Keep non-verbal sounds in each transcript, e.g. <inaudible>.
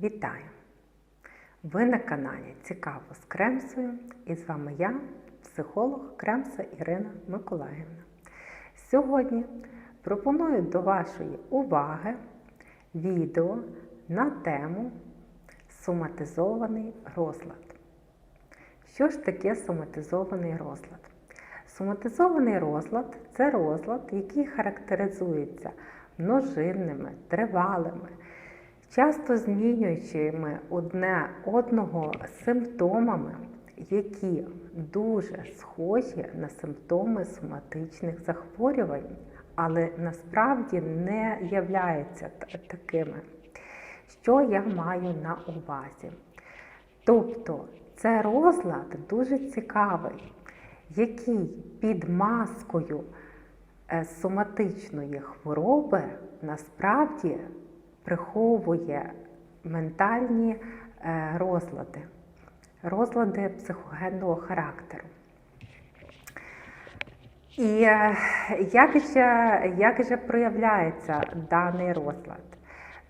Вітаю! Ви на каналі Цікаво з Кремсою і з вами я, психолог Кремса Ірина Миколаївна. Сьогодні пропоную до вашої уваги відео на тему соматизований розлад. Що ж таке соматизований розлад? Соматизований розлад це розлад, який характеризується множинними, тривалими, часто змінюючими одне одного симптомами, які дуже схожі на симптоми соматичних захворювань, але насправді не являються такими. Що я маю на увазі? Тобто це розлад дуже цікавий, який під маскою соматичної хвороби насправді приховує ментальні розлади, розлади психогенного характеру. І як же, як же проявляється даний розлад?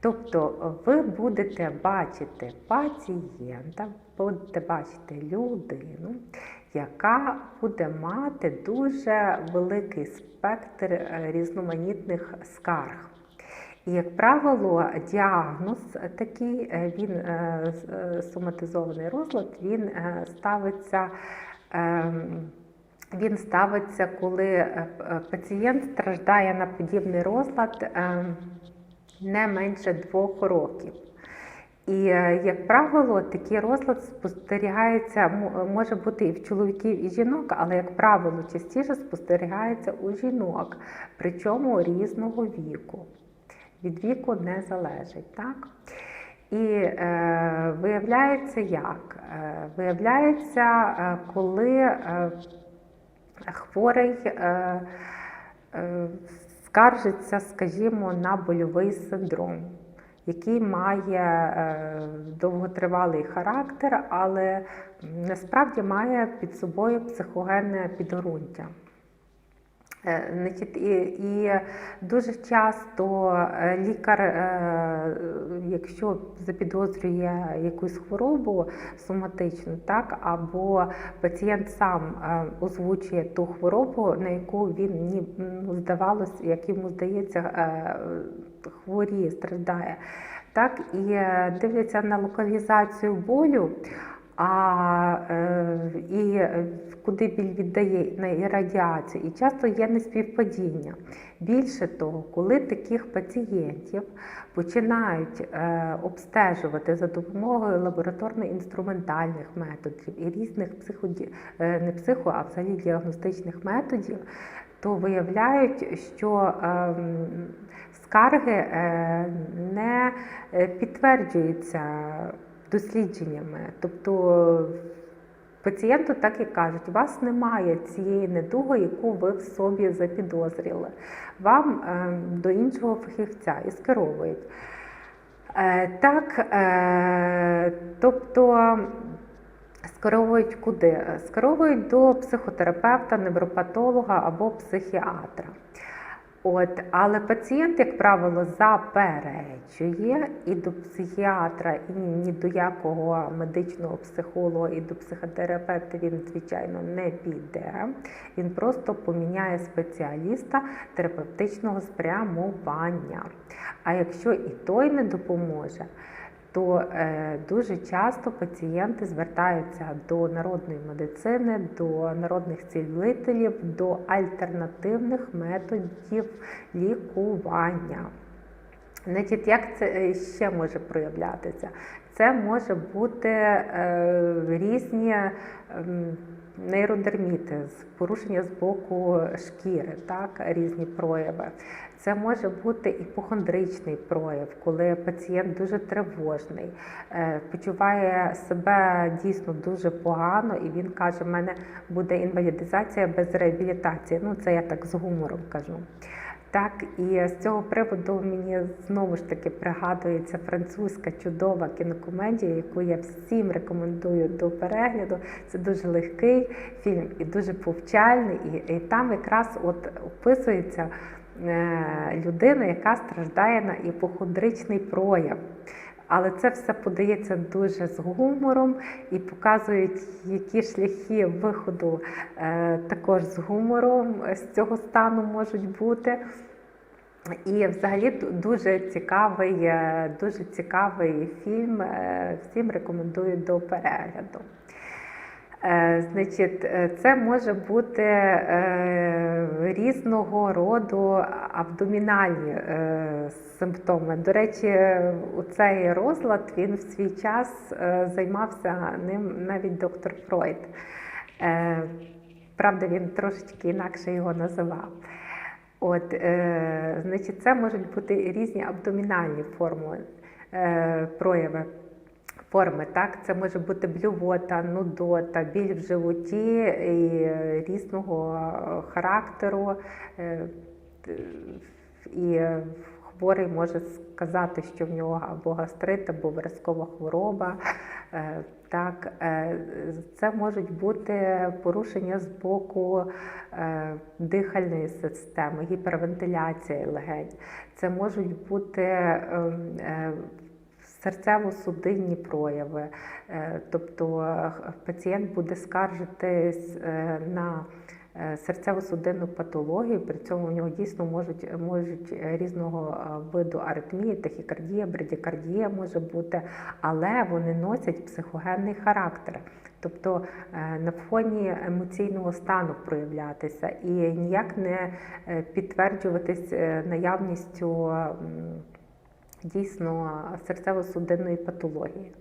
Тобто ви будете бачити пацієнта, будете бачити людину, яка буде мати дуже великий спектр різноманітних скарг. І, як правило, діагноз такий, він соматизований розлад, він ставиться. Він ставиться, коли пацієнт страждає на подібний розлад не менше двох років. І, як правило, такий розлад спостерігається, може бути і в чоловіків, і жінок, але, як правило, частіше спостерігається у жінок, причому різного віку. Від віку не залежить. так? І е, виявляється як? Е, виявляється, е, коли е, хворий е, е, скаржиться, скажімо, на больовий синдром, який має е, довготривалий характер, але насправді має під собою психогенне підґрунтя. І, і дуже часто лікар, якщо запідозрює якусь хворобу соматичну, так, або пацієнт сам озвучує ту хворобу, на яку він ну, здавалось, як йому здається, хворіє, страждає. Так, І дивляться на локалізацію болю. А е, і куди біль віддає на радіацію, і часто є неспівпадіння. Більше того, коли таких пацієнтів починають е, обстежувати за допомогою лабораторно-інструментальних методів і різних псиході... е, не психо, а взагалі діагностичних методів, то виявляють, що е, скарги е, не підтверджуються дослідженнями. Тобто пацієнту так і кажуть, у вас немає цієї недуги, яку ви в собі запідозріли. Вам е, до іншого фахівця і скеровують. Е, так, е, тобто скеровують куди? Скеровують до психотерапевта, невропатолога або психіатра. От, Але пацієнт, як правило, заперечує і до психіатра, і ні до якого медичного психолога, і до психотерапевта він, звичайно, не піде. Він просто поміняє спеціаліста терапевтичного спрямування. А якщо і той не допоможе, то е, дуже часто пацієнти звертаються до народної медицини, до народних цілителів, до альтернативних методів лікування. Значить, Як це ще може проявлятися? Це може бути е, різні е, нейродерміти, порушення з боку шкіри, так, різні прояви. Це може бути іпохондричний прояв, коли пацієнт дуже тривожний, почуває себе дійсно дуже погано, і він каже, в мене буде інвалідизація без реабілітації. Ну, це я так з гумором кажу. Так, і з цього приводу мені знову ж таки пригадується французька чудова кінокомедія, яку я всім рекомендую до перегляду. Це дуже легкий фільм і дуже повчальний. І, і там якраз от описується людина, яка страждає на іпохондричний прояв. Але це все подається дуже з гумором і показують, які шляхи виходу е, також з гумором з цього стану можуть бути. І взагалі ду- дуже цікавий, е, дуже цікавий фільм. е, Всім рекомендую до перегляду. Е, Значить, е, це може бути е, різного роду абдомінальні симптоми. До речі, у цей розлад він в свій час займався ним навіть доктор Фройд. Правда, він трошечки інакше його називав. От, значить, це можуть бути різні абдомінальні форми, прояви. Форми, так, це може бути блювота, нудота, біль в животі і е, різного характеру. Е, І хворий може сказати, що в нього або гастрит, або виразкова хвороба. Е, Так, це можуть бути порушення з боку дихальної системи, гіпервентиляція легень. Це можуть бути ем, серцево-судинні прояви, Е, тобто пацієнт буде скаржитись е, на е, серцево-судинну патологію, при цьому у нього дійсно можуть, можуть різного виду аритмії, тахікардія, брадікардія може бути, але вони носять психогенний характер. Тобто на фоні емоційного стану проявлятися і ніяк не підтверджуватись наявністю дійсно серцево-судинної патології.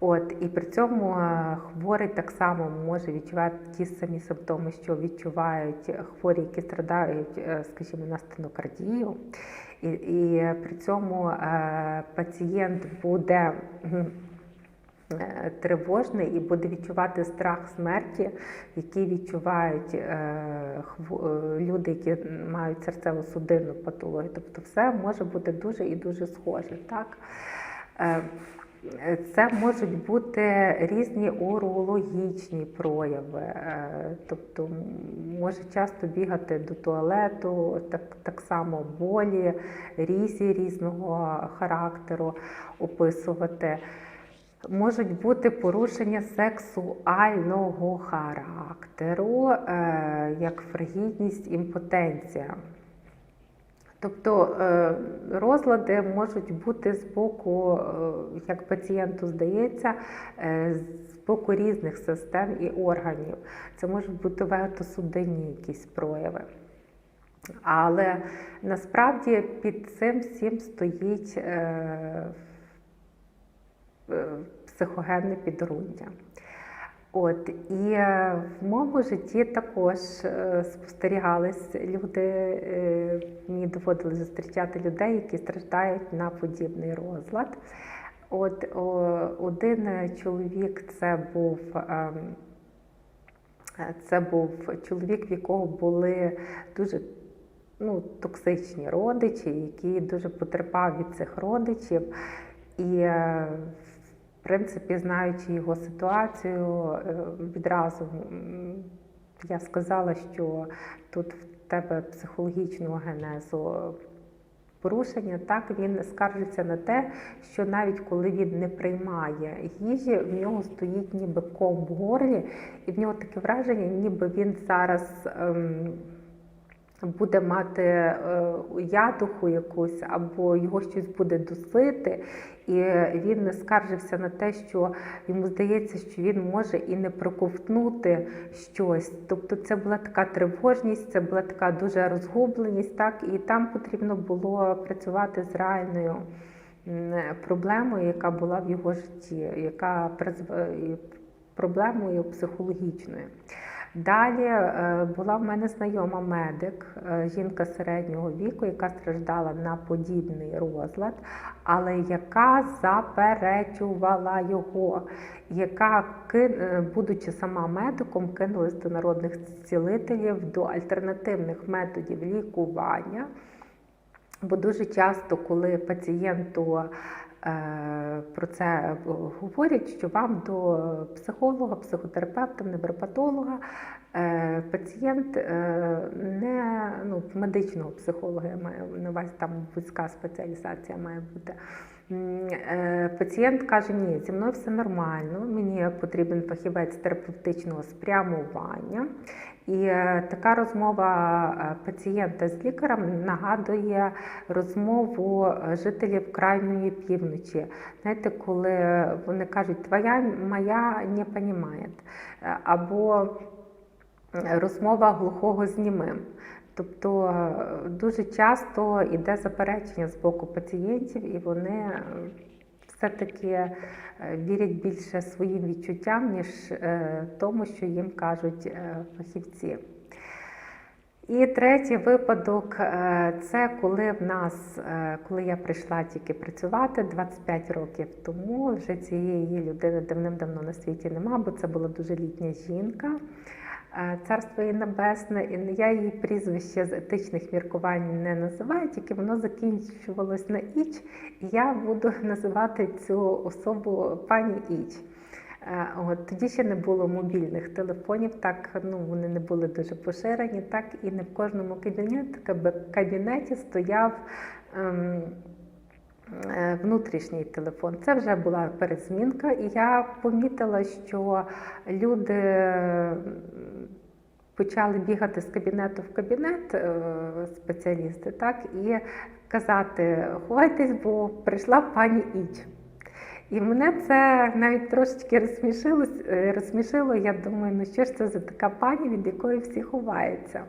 От, і при цьому е, хворий так само може відчувати ті самі симптоми, що відчувають хворі, які страдають, е, скажімо, на стенокардію. І, і при цьому е, пацієнт буде тривожний і буде відчувати страх смерті, який відчувають люди, які мають серцево-судинну патологію. Тобто все може бути дуже і дуже схоже. Так? Е, Це можуть бути різні урологічні прояви, е, тобто може часто бігати до туалету, так, так само болі, різі різного характеру описувати. Можуть бути порушення сексуального характеру, е, як фригідність, імпотенція. Тобто е, розлади можуть бути з боку, е, як пацієнту здається, з боку різних систем і органів. Це можуть бути вегетосудинні якісь прояви. Але насправді під цим всім стоїть психогенне підґрунтя. От і е, в моєму житті також е, спостерігались люди. е, Мені доводилось зустрічати людей, які страждають на подібний розлад. От один чоловік це був. ем, Це був чоловік, в якого були дуже ну, токсичні родичі, який дуже потерпав від цих родичів. І, принципі, знаючи його ситуацію, е, відразу я сказала, що тут в тебе психологічного генезу порушення, так він скаржиться на те, що навіть коли він не приймає їжі, в нього стоїть ніби ком в горлі, і в нього таке враження, ніби він зараз. ем, буде мати е, ядуху якусь, або його щось буде дусити, і він не скаржився на те, що йому здається, що він може і не проковтнути щось. Тобто це була така тривожність, це була така дуже розгубленість, так, і там потрібно було працювати з реальною проблемою, яка була в його житті, яка призв- проблемою психологічною. Далі е, була в мене знайома медик, е, жінка середнього віку, яка страждала на подібний розлад, але яка заперечувала його, яка, е, будучи сама медиком, кинулась до народних зцілителів, до альтернативних методів лікування. Бо дуже часто, коли пацієнту про це говорять, що вам до психолога, психотерапевта, невропатолога е, пацієнт е, не ну, медичного психолога, я маю на увазі там вузька спеціалізація має бути. Е, Пацієнт каже, ні, зі мною все нормально, мені потрібен фахівець терапевтичного спрямування. І е, така розмова е, пацієнта з лікарем нагадує розмову е, жителів крайньої півночі. Знаєте, коли вони кажуть, твоя моя не розуміє, або розмова глухого з німим. Тобто дуже часто йде заперечення з боку пацієнтів, і вони все-таки е, вірять більше своїм відчуттям, ніж е, тому, що їм кажуть е, фахівці. І третій випадок це коли в нас, коли я прийшла тільки працювати 25 років тому, вже цієї людини давним-давно на світі нема, бо це була дуже літня жінка. Е, Царство її небесне, і я її прізвище з етичних міркувань не називаю, тільки воно закінчувалось на іч, і я буду <laughs> називати цю особу пані Іч. Е, От тоді ще не було мобільних телефонів, так ну вони не були дуже поширені, так і не в кожному кабінеті, кабінеті стояв. Ем, е, Внутрішній телефон. Це вже була перезмінка, і я помітила, що люди почали бігати з кабінету в кабінет е, спеціалісти, так, і казати: ховайтесь, бо прийшла пані Іч. І мене це навіть трошечки розсмішило, е, розсмішило. Я думаю, ну що ж це за така пані, від якої всі ховаються.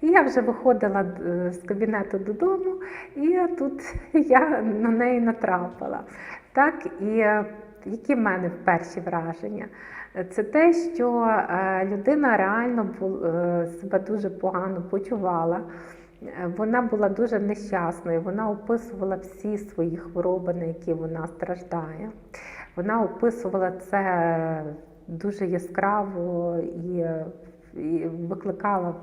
І я вже виходила е, з кабінету додому, і тут я на неї натрапила. Так, і які в мене перші враження? Це те, що е, людина реально е, себе дуже погано почувала. Е, Вона була дуже нещасною, вона описувала всі свої хвороби, на які вона страждає. Вона описувала це дуже яскраво і, викликала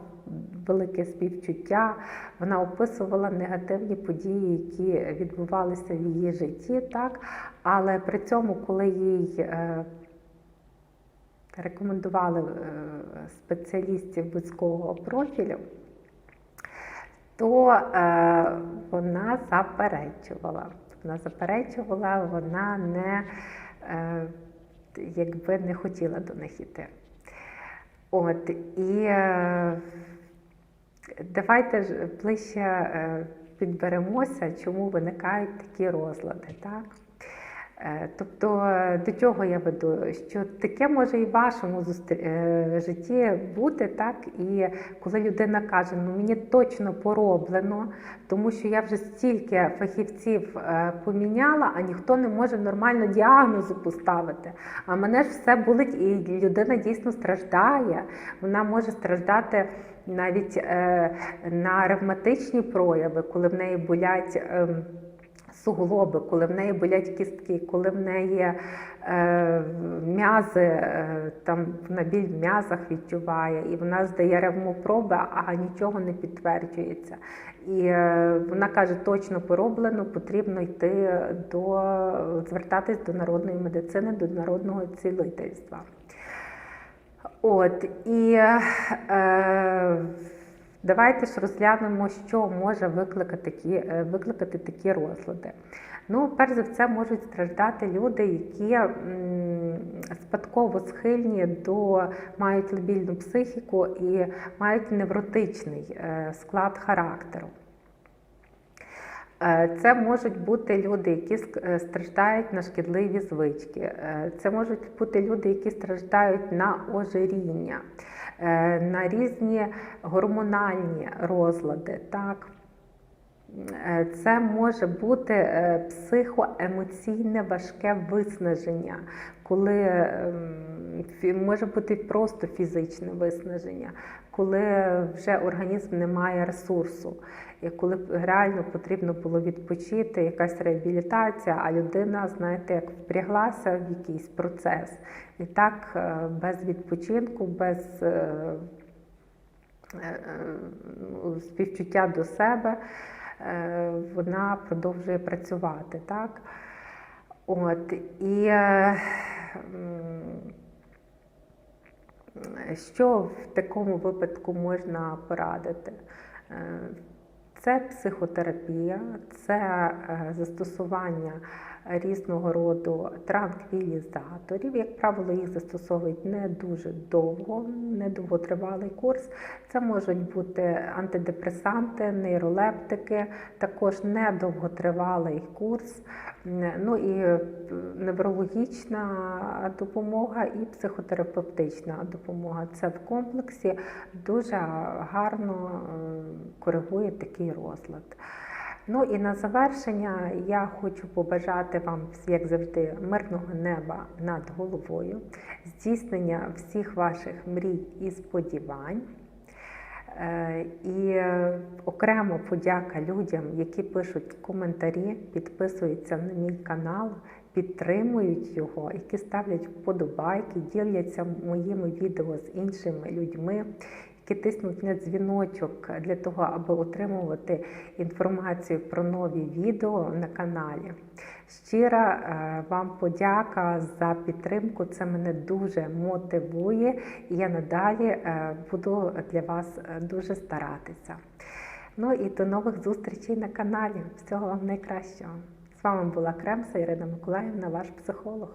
велике співчуття. Вона описувала негативні події, які відбувалися в її житті, так? але при цьому, коли їй рекомендували е, спеціалістів вузького профілю, то е, вона заперечувала. Вона заперечувала, вона не, е, якби не хотіла до них йти. От, і давайте ж ближче підберемося, чому виникають такі розлади. Так? Е, Тобто, е, до чого я веду? Що таке може і в вашому е, житті бути, так? І коли людина каже, ну мені точно пороблено, тому що я вже стільки фахівців е, поміняла, а ніхто не може нормально діагнозу поставити. А мене ж все болить, і людина дійсно страждає. Вона може страждати навіть е, на ревматичні прояви, коли в неї болять. ем, суглоби, коли в неї болять кістки, коли в неї е, м'язи, е, там вона біль в м'язах відчуває, і вона здає ревмопроби, а нічого не підтверджується. І е, вона каже, точно пороблено, потрібно йти до звертатись до народної медицини, до народного цілительства. От і е, давайте ж розглянемо, що може викликати такі, е, викликати такі розлади. Ну, перш за все, можуть страждати люди, які м, спадково схильні до мають лабільну психіку і мають невротичний е, склад характеру. Е, Це можуть бути люди, які страждають на шкідливі звички. Це можуть бути люди, які страждають на ожиріння, на різні гормональні розлади. Так? Е, Це може бути е, психоемоційне важке виснаження, коли ем, може бути просто фізичне виснаження, коли вже організм не має ресурсу, і коли реально потрібно було відпочити, якась реабілітація, а людина, знаєте, як впряглася в якийсь процес. І так е, без відпочинку, без співчуття до себе, вона продовжує працювати. Так? От, і е, що в такому випадку можна порадити? Е, Це психотерапія, це е, застосування різного роду транквілізаторів. Як правило, їх застосовують не дуже довго, не довготривалий курс. Це можуть бути антидепресанти, нейролептики, також недовготривалий курс. Ну і е, неврологічна допомога і психотерапевтична допомога. Це в комплексі дуже гарно е, коригує такий розлад. Ну і на завершення я хочу побажати вам, як завжди, мирного неба над головою, здійснення всіх ваших мрій і сподівань. Е, І окремо подяка людям, які пишуть коментарі, підписуються на мій канал, підтримують його, які ставлять вподобайки, діляться моїми відео з іншими людьми, які тиснуть на дзвіночок для того, аби отримувати інформацію про нові відео на каналі. Щира е, вам подяка за підтримку. Це мене дуже мотивує, і я надалі е, буду для вас е, дуже старатися. Ну і до нових зустрічей на каналі. Всього вам найкращого. З вами була Кремса Ірина Миколаївна, ваш психолог.